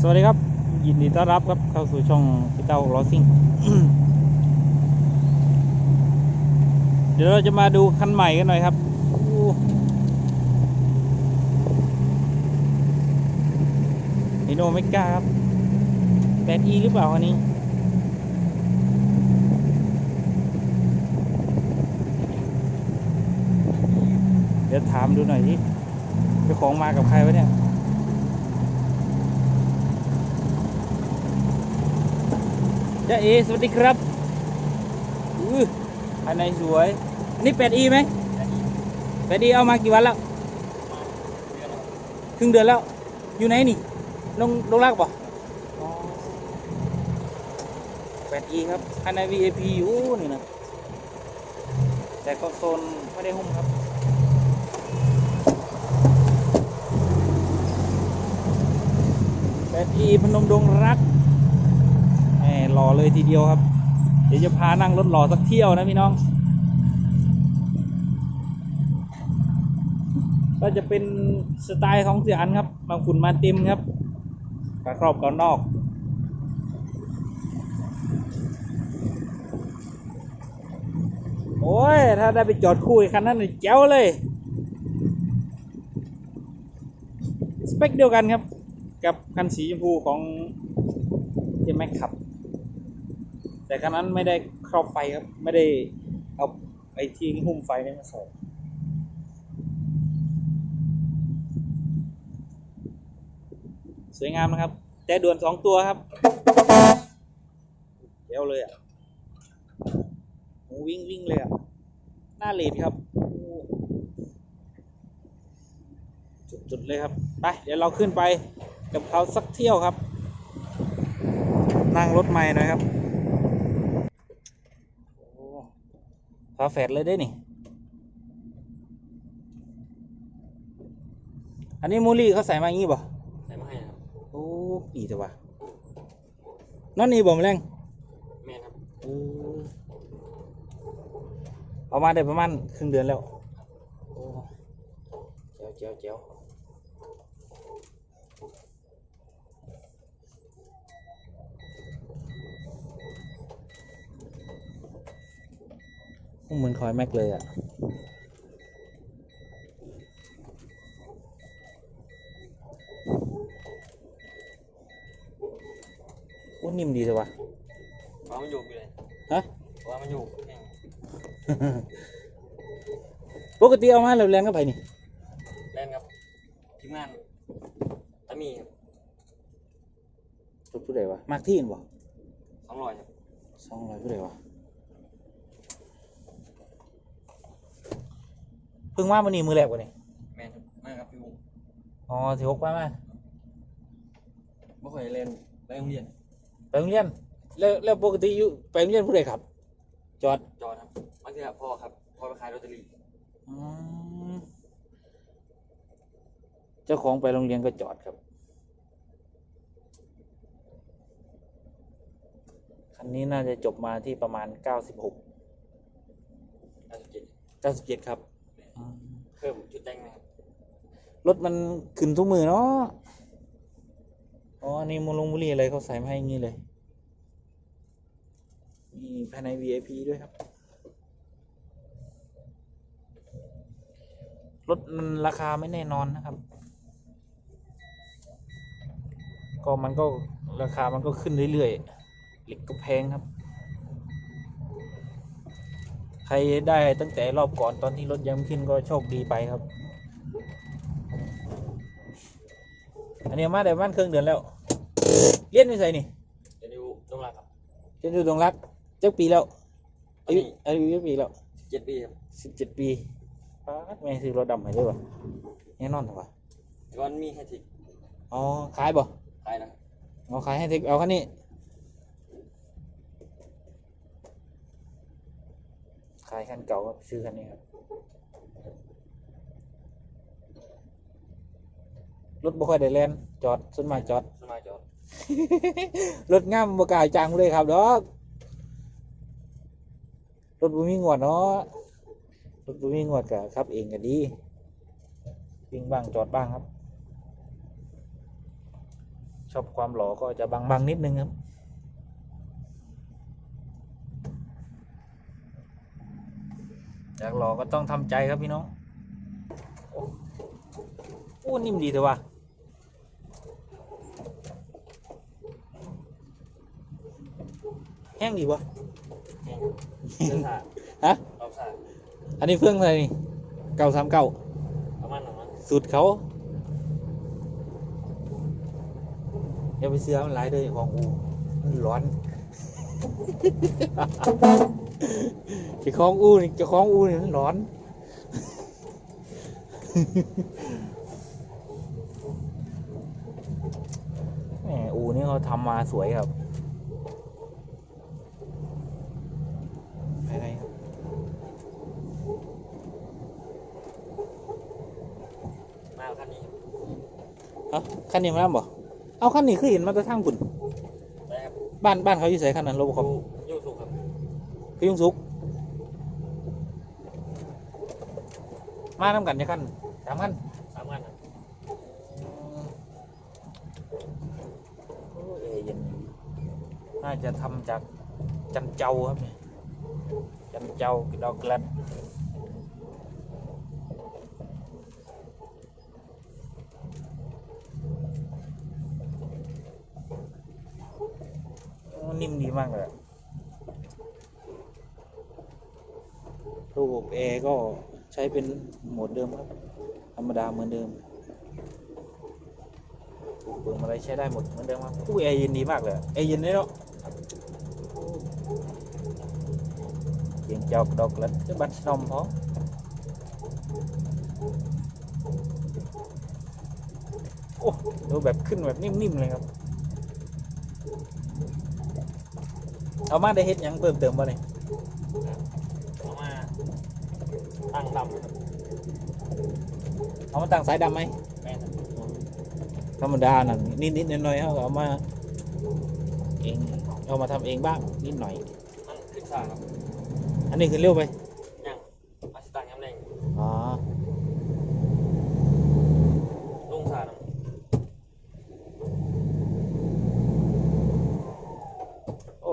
สวัสดีครับ ยินดีต้อนรับครับเข้าสู่ช่องพี่เต้าลอซิ่ง เดี๋ยวเราจะมาดูคันใหม่กันหน่อยครับ ฮิโนเมก้าครับ 8e หรือเปล่าคันนี้ เดี๋ยวถามดูหน่อยที่เจ้าของมากับใครวะเนี่ย จ้าเอสวัสดีครับอื้อภายในสวย นี่เป็ดอีไหมเป็ดอีเอามากี่วันแล้วครึ่งเดือนแล้ว อยู่ไหนนี่ลงลงรักป่ะเป็ดอีครับภายใน VIP อยู่นี่นะแต่ก็โซนไม่ได้หุ้มครับเป็ดอีพนมดงรัก หมหล่อเลยทีเดียวครับ เดี๋ยวจะพานั่งรถหล่อสักเที่ยวนะพี่น้อง ก็จะเป็นสไตล์ของเสียอันครับบางฝุ่นมาเต็มครับฝาครอบกับนอกโอ้ย ถ้าได้ไปจอดคู่คันนั้นนี่แจ๋วเลย สเปคเดียวกันครับ กับคันสีชมพูของที่แม็กขับ แต่คันนั้นไม่ได้ครอบไฟครับ ไม่ได้เอาไอ้ที่หุ้มไฟนี่มาใส่สวยงามนะครับ แต่ด่วนสองตัวครับเดี๋ยวเลยอะวิ่งวิ่งเลยอะ หน้าเลดครับ จุดๆเลยครับ ไป เดี๋ยวเราขึ้นไปกับเขาสักเที่ยวครับ นั่งรถใหม่หน่อยครับโอ้ ฝาแฝดเลยได้นี่ อันนี้มูลี่เขาใส่มาอย่างงี้ป่ะใส่มาให้ครับโอ้ดีแต่ว่านั่นนี่บ่มแรงแม่นครับเออเอามาได้ประมาณครึ่งเดือนแล้วโอ้เจียวเจียวเจีย เหมือนคอยแม็กเลยอะโอ้นิ่มดีแต่ว่าว่ามันอยู่อยู่เลยฮะว่ามันอยู่แห้งปกติเอามาแล้วแรงก็ไปนี่แล่นครับทีมงานตามีครับรถผู้ใดวะมากที่นบ่สองร้อยครับสองร้อยผู้ใดวะ พิ่งมามื่อนี้มือแรกวะนี่แม่นครับมาครับพี่บุ้งอ๋อสิหกป้ามาบ่เคยเล่นไปโรงเรียนไปโรงเรียนแล้วแล้วปกติอยู่ไปโรงเรียนผู้ใดครับ จอดจอดครับบางทีครับพ่อครับพ่อไปขายลอตเตอรี่อืมเจ้าของไปโรงเรียนก็จอดครับคันนี้น่าจะจบมาที่ประมาณเก้าสิบหกห้าสิบเจ็ดเก้าสิบเจ็ดครับอืม เพิ่มจุดแต่งไหมครับรถมันขึ้นทุกมือเนาะ อ๋อนี่มูลงบุหรีอะไรเขาใส่มาให้อย่างนี้เลย มีภายใน VIP ด้วยครับ รถมันราคาไม่แน่นอนนะครับ ก็มันก็ราคามันก็ขึ้นเรื่อยๆ เหล็กก็แพงครับ ใครได้ตั้งแต่รอบก่อนตอนที่รถยังไม่ขึ้นก็โชคดีไปครับ อันนี้มาได้ประมาณครึ่งเดือนแล้วเรียนไม่ใส่นี่เดี๋ยวดูตรงหลังครับเรียนอยู่ตรงรักจักปีแล้วอายุอายุจักปีแล้วเจ็ดปีครับสิบเจ็ดปีป้าดแม่ซื้อรถดำให้ด้วยวะแน่นอนเหรอวะก่อนมีแฮทิกอ๋อขายบ่ขายนะเอาขายให้เทคเอาคันนี้ ขายคันเก่าก็ซื้อคันนี้ครับรถบ่ค่อยได้แล่นจอดส่วนมากจอด สมัยจอดรถง่ามบกล้ายจังเลยครับดอกรถบุมีงวดเนาะรถบุมีงวดกับครับ เองก็ดีวิ่งบ้างจอดบ้างครับ ชอบความหล่อก็จะบางๆนิดนึงครับ อยากหล่อก็ต้องทำใจครับพี่น้องโอ้โอ้นิ่มดีเถอะว่ะแห้งดีวะเรื่องสาฮะรอบสาอันนี้เฟื่องอะไรนี่เก้าสามเก้าประมาณนั้นมั้งสูตรเขาอย่าไปเสือมันหลายเลยของอูมันร้อน เจ้าของอูนี่เจ้าของอูนี่มันร้อน แหมอูนี่เขาทำมาสวยครับไปไหนครับมาคันนี้เอ้าคันนี้มาแล้วบ่เอาคันนี้คือเห็นมาแต่ทางบุญได้ครับบ้านบ้านเขาอยู่ไสคันนั้นโรบคอปยูสุครับพี่ยุงสุก มาทำกันจะคันสามคันสามคันครับโอ้เอเย็นน่าจะทำจากจันเจ้าครับเนี่ยจันเจ้าดอกกลัดโอ้นิ่มดีมากเลยอะระบบแอร์ก็ใช้เป็นโหมดเดิมครับ ธรรมดาเหมือนเดิมเปิดอะไรใช้ได้หมดเหมือนเดิมครับอู้แอร์เย็นดีมากเลยแอร์เย็นได้เนาะเสียงจอกดอกลัดจะบัดนอมพอโอ้ดูแบบขึ้นแบบนิ่มๆเลยครับ เอามาได้เฮ็ดยังเพิ่มเติมบ่เนี่ย เอามา ตั้งดำครับเอามาตั้งสายดำไหมแม่นครับธรรมดาน่ะนิดๆหน่อยๆเขาก็เอามาเองเอามาทำเองบ้างนิดหน่อย มันขึ้นสาครับอันนี้คือเร็วไป ยังอาชิตังย้ำแรง อ๋อ ลงสาด โอ้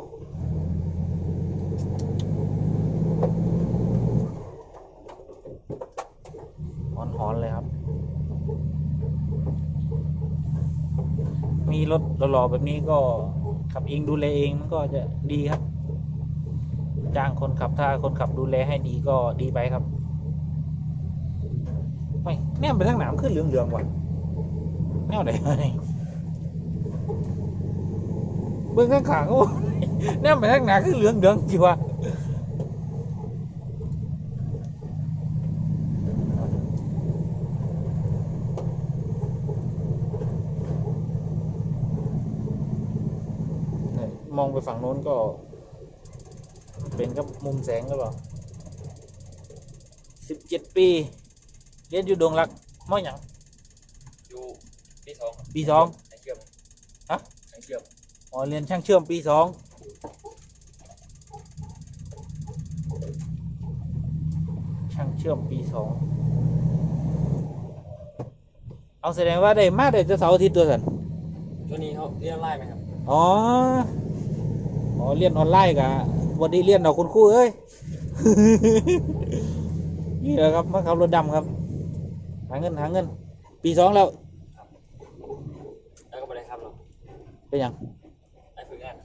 หอนหอนๆเลยครับ มีรถหล่อๆแบบนี้ก็ขับเองดูแลเองมันก็จะดีครับ จ้างคนขับถ้าคนขับดูแลให้ดีก็ดีไปครับไม่แนมไปทางหนามขึ้นเหลืองๆว่ะแนวไหนวะนี่เบื้องข้างขางๆโอ้แนมไปทางหนาขึ้นเหลืองๆจิวะเนี่ยมอง ไปฝั่งโน้นก็ เป็นกับมุมแสงหรือเปล่าสิบเจ็ดปี เรียนอยู่ดงรักมอหยังอยู่ปีสองครับปีสองแข่งเชื่อมฮะแข่งเชื่อมอ๋อเรียนช่างเชื่อมปีสองช่างเชื่อมปีสองเอาแสดงว่าได้มาได้จะเสาร์อาทิตย์ตัวสันช่วงนี้เขาเรียนไล่ไหมครับ อ๋อ อ๋อเรียนออนไลน์กะวันนี้เรียนเอาคุณครูเอ้ย นี่แหละครับมาขับรถดำครับ หาเงินหาเงิน ปีสองแล้วแล้วก็ไม่ได้ครับหรอกเป็นหยังได้ฝึกงาน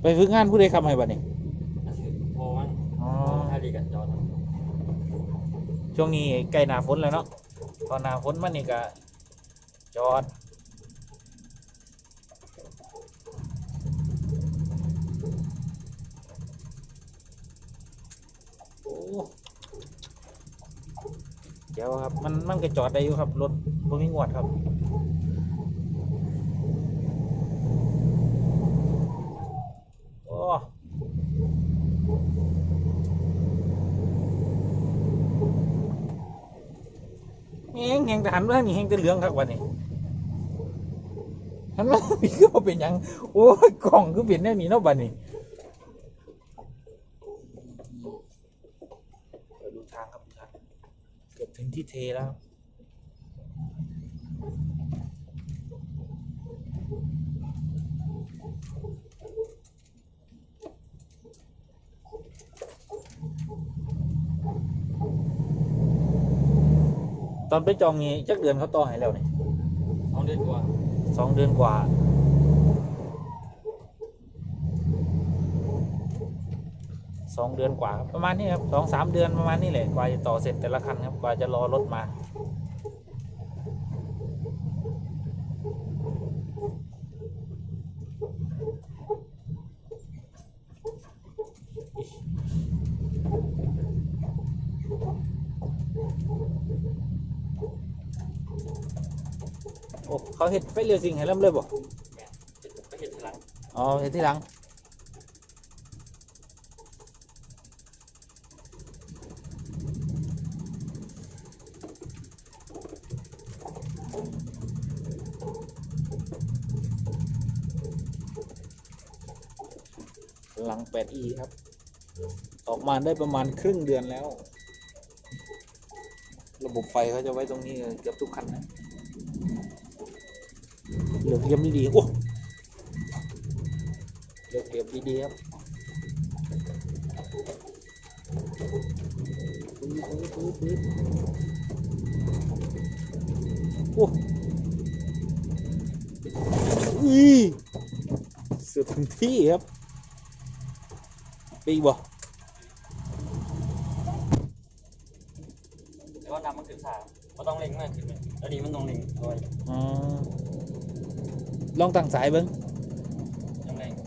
ไปฝึกงานผู้ใดขับให้บัดนี้อาชีพโมมั้งอ๋อถ้าดีกันจอดครับช่วงนี้ใกล้หนาฝนแล้วเนาะตอนหนาฝนมันนี่ก็จอด โอ้เดี๋ย วครับ มันมันก็จอดได้อยู่ครับ รถบ่มีงวดครับ โอ้แหงแหงแต่หันมาทางนี้แหงแต่เหลืองครับวันนี้หันมาทางนี้คือบ่เป็นหยัง โอ้ยกล่องคือเป็นแนวนี้เนาะบัดนี้ ถึงที่เทแล้วตอนไปจองนี้จักเดือนเขาต่อให้แล้วเนี่ยสองเดือนกว่าสองเดือนกว่า สองเดือนกว่าครับประมาณนี้ครับสองสามเดือนประมาณนี้แหละกว่าจะต่อเสร็จแต่ละคันครับกว่าจะรอรถมาโอ้เขาเห็ดไฟเรือสิงให้เริ่มเลยบ่ไปเห็นทีหลังอ๋อเห็ดที่หลัง หลัง 8e ครับ ออกมาได้ประมาณครึ่งเดือนแล้ว ระบบไฟเขาจะไว้ตรงนี้เกือบทุกคันนะเหลือเยี่ยมดีๆโอ้เหลือเยี่ยมดีๆครับโอ้อีสุดที่ครับ ปีบ่แต่ว่าน้ำมันขึ้นสามมันต้องเล็งมากขึ้นไหมอันนี้มันต้องเล็งลอยอ๋อลองตั้งสายเบิ้ง ยังเล็ง ผม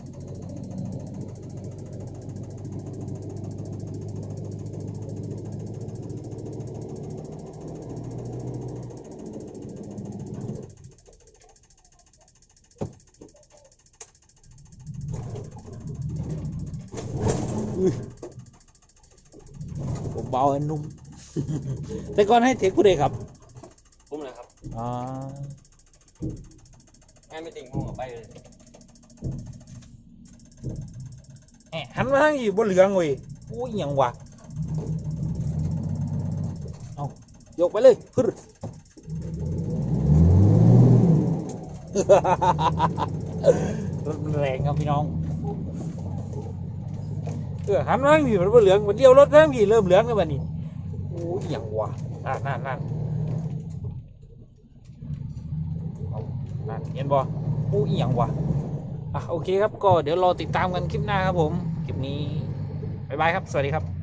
เบาอันนุ่ม แต่ก่อนให้เทคผู้ใดครับปุ้มเลยครับอ๋อแม่ไม่ติ่งพุ่งออกไปเลยแหะหันมาทางอีกบนเหลืองเว้ยโอ้ยหยังวะเอายกไปเลยพึ่รถมันแรงครับพี่น้อง เออหันมาทางอีกมันเหลืองมันเดียวรถทางอีกเริ่มเหลืองแล้วบัดนี้โอ้ยอยังวะนั่นนั่นนั่นเอานั่นเห็นบ่โอ้ยหยังวะอะโอเคครับก็เดี๋ยวรอติดตามกันคลิปหน้าครับผมคลิปนี้บ๊ายบายครับ สวัสดีครับ